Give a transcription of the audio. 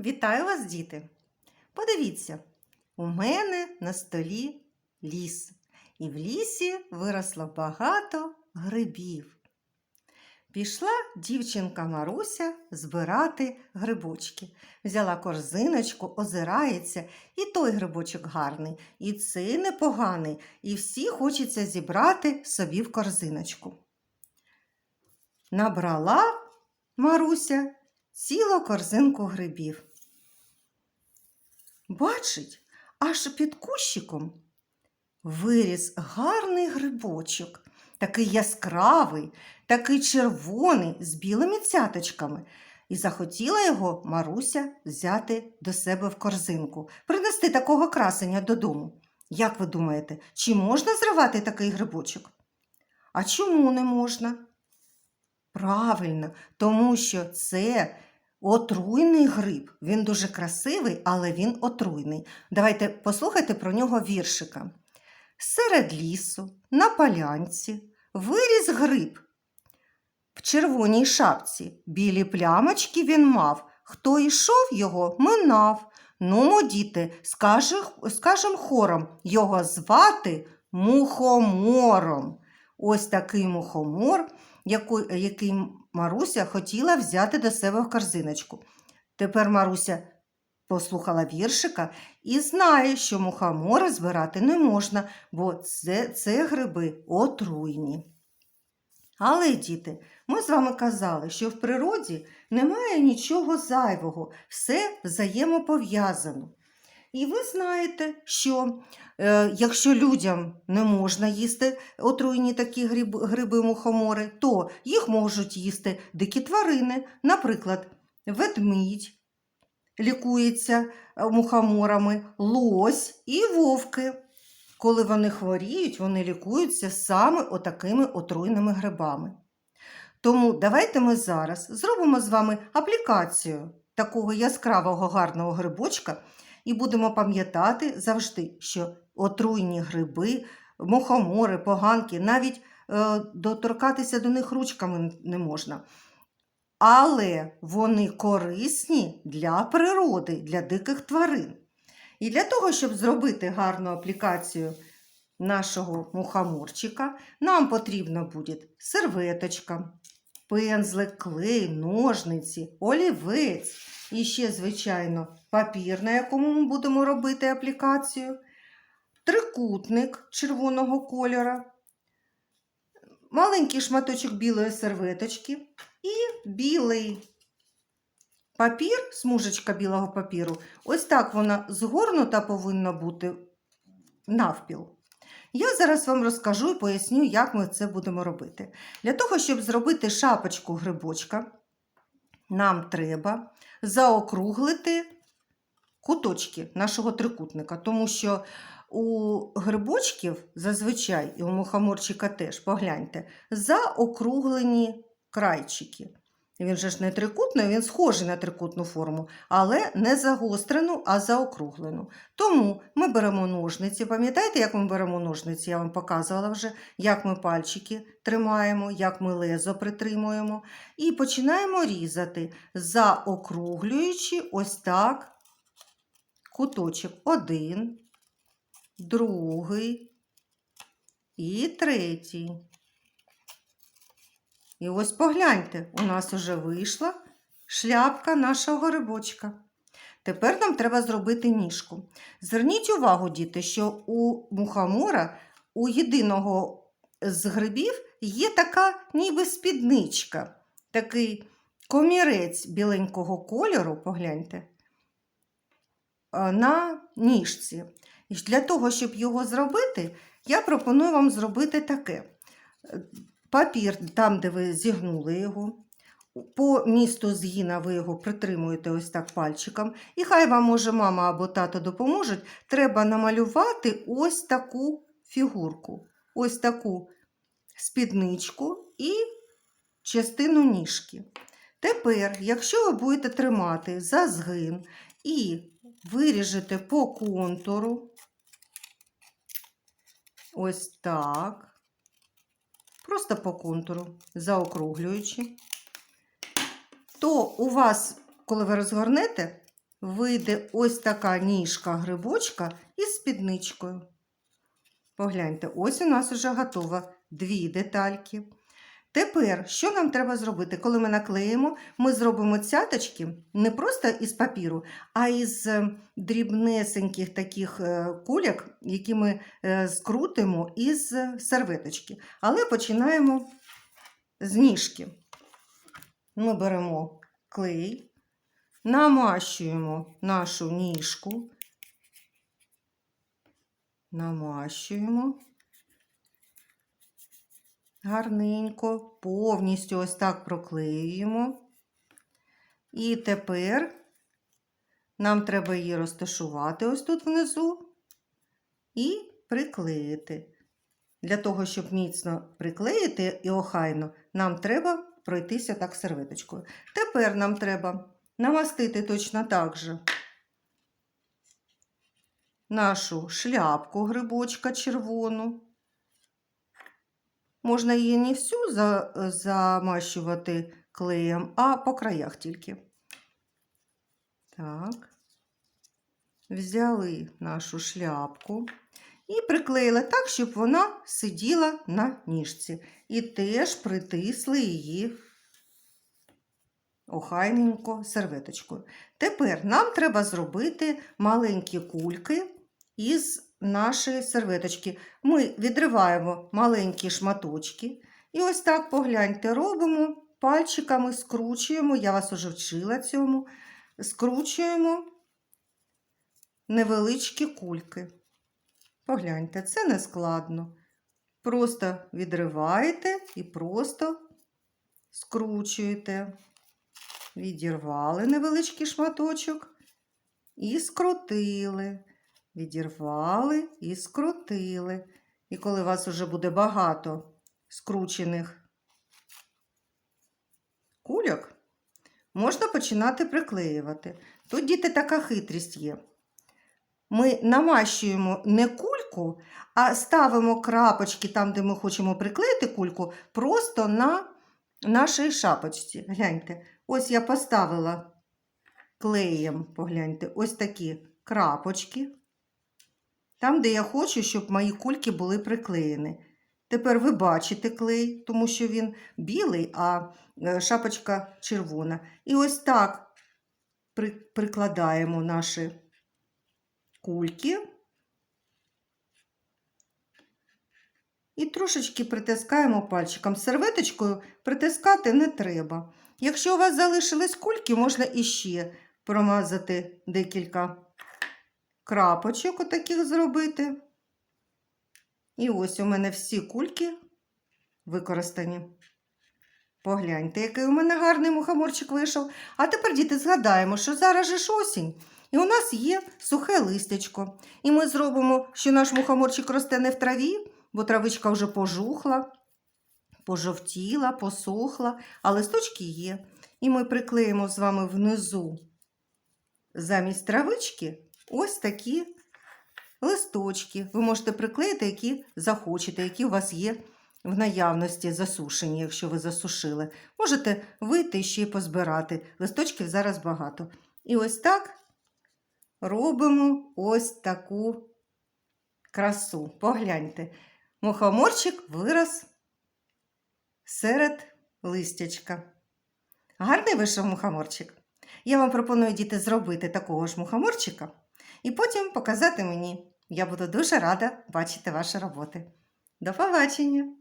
Вітаю вас, діти! Подивіться, у мене на столі ліс, і в лісі виросло багато грибів. Пішла дівчинка Маруся збирати грибочки. Взяла корзиночку, озирається, і той грибочок гарний, і цей непоганий, і всі хочеться зібрати собі в корзиночку. Набрала Маруся цілу корзинку грибів. Бачить, аж під кущиком виріс гарний грибочок, такий яскравий, такий червоний, з білими цяточками. І захотіла його Маруся взяти до себе в корзинку, принести такого красення додому. Як ви думаєте, чи можна зривати такий грибочок? А чому не можна? Правильно, тому що це отруйний гриб. Він дуже красивий, але він отруйний. Давайте послухайте про нього віршика. Серед лісу, на полянці, виріс гриб. В червоній шапці білі плямочки він мав. Хто йшов його, минав. Ну, діти, скаже, скажем хором, його звати мухомором. Ось такий мухомор, який Маруся хотіла взяти до себе в корзиночку. Тепер Маруся послухала віршика і знає, що мухомори збирати не можна, бо це, це гриби отруйні. Але, діти, ми з вами казали, що в природі немає нічого зайвого, все взаємопов'язано. І ви знаєте, що якщо людям не можна їсти отруйні такі гриб, гриби-мухомори, то їх можуть їсти дикі тварини, наприклад, ведмідь лікується е, мухоморами, лось і вовки. Коли вони хворіють, вони лікуються саме отакими отруйними грибами. Тому давайте ми зараз зробимо з вами аплікацію такого яскравого гарного грибочка і будемо пам'ятати завжди, що отруйні гриби, мухомори, поганки, навіть е, доторкатися до них ручками не можна. Але вони корисні для природи, для диких тварин. І для того, щоб зробити гарну аплікацію нашого мухоморчика, нам потрібно буде серветочка, пензлик, клей, ножниці, олівець. І ще, звичайно, папір, на якому ми будемо робити аплікацію, трикутник червоного кольора, маленький шматочок білої серветочки. І білий папір, смужечка білого папіру, ось так вона згорнута повинна бути навпіл. Я зараз вам розкажу і поясню, як ми це будемо робити. Для того, щоб зробити шапочку грибочка, нам треба заокруглити куточки нашого трикутника, тому що у грибочків зазвичай, і у мухоморчика теж, погляньте, заокруглені крайчики. Він же ж не трикутний, він схожий на трикутну форму, але не загострену, а заокруглену. Тому ми беремо ножниці. Пам'ятаєте, як ми беремо ножниці? Я вам показувала вже, як ми пальчики тримаємо, як ми лезо притримуємо. І починаємо різати, заокруглюючи ось так куточок. Один, другий і третій. І ось погляньте, у нас вже вийшла шляпка нашого грибочка. Тепер нам треба зробити ніжку. Зверніть увагу, діти, що у мухомора, у єдиного з грибів є така ніби спідничка, такий комірець біленького кольору, погляньте, на ніжці. І для того, щоб його зробити, я пропоную вам зробити таке папір, там, де ви зігнули його. По місту згіна ви його притримуєте ось так пальчиком. І хай вам, може, мама або тато допоможуть, треба намалювати ось таку фігурку, ось таку спідничку і частину ніжки. Тепер, якщо ви будете тримати за згин і виріжете по контуру, ось так просто по контуру, заокруглюючи, то у вас, коли ви розгорнете, вийде ось така ніжка грибочка із спідничкою. Погляньте, ось у нас вже готово дві детальки. Тепер, що нам треба зробити? Коли ми наклеїмо, ми зробимо цяточки не просто із папіру, а із е, дрібнесеньких таких е, кульок, які ми е, скрутимо із серветочки. Але починаємо з ніжки. Ми беремо клей, намащуємо нашу ніжку, намащуємо гарненько, повністю ось так проклеюємо. І тепер нам треба її розташувати ось тут внизу і приклеїти. Для того, щоб міцно приклеїти і охайно, нам треба пройтися так серветочкою. Тепер нам треба намастити точно так же нашу шляпку грибочка червону. Можна її не всю за, замащувати клеєм, а по краях тільки. Так. Взяли нашу шляпку і приклеїли так, щоб вона сиділа на ніжці. І теж притисли її охайненько серветочкою. Тепер нам треба зробити маленькі кульки із нашої серветочки. Ми відриваємо маленькі шматочки. І ось так погляньте, робимо пальчиками, скручуємо, я вас уже вчила цьому, скручуємо невеличкі кульки. Погляньте, це не складно. Просто відриваєте і просто скручуєте. Відірвали невеличкий шматочок і скрутили. Відірвали і скрутили. І коли у вас вже буде багато скручених кульок, можна починати приклеювати. Тут діти така хитрість є. Ми намащуємо не кульку, а ставимо крапочки там, де ми хочемо приклеїти кульку, просто на нашій шапочці. Гляньте, ось я поставила клеєм, погляньте, ось такі крапочки. Там, де я хочу, щоб мої кульки були приклеєні. Тепер ви бачите клей, тому що він білий, а е, шапочка червона. І ось так при- прикладаємо наші кульки і трошечки притискаємо пальчиком. Серветочкою притискати не треба. Якщо у вас залишились кульки, можна іще промазати декілька крапочок отаких зробити. І ось у мене всі кульки використані. Погляньте, який у мене гарний мухоморчик вийшов. А тепер, діти, згадаємо, що зараз же ж осінь, і у нас є сухе листячко. І ми зробимо, що наш мухоморчик росте не в траві, бо травичка вже пожухла, пожовтіла, посохла, а листочки є. І ми приклеїмо з вами внизу замість травички ось такі листочки. Ви можете приклеїти, які захочете, які у вас є в наявності засушені, якщо ви засушили. Можете вийти ще й позбирати. Листочків зараз багато. І ось так робимо ось таку красу. Погляньте, мухоморчик вирос серед листячка. Гарний вийшов мухоморчик. Я вам пропоную діти зробити такого ж мухоморчика і потім показати мені. Я буду дуже рада бачити ваші роботи. До побачення!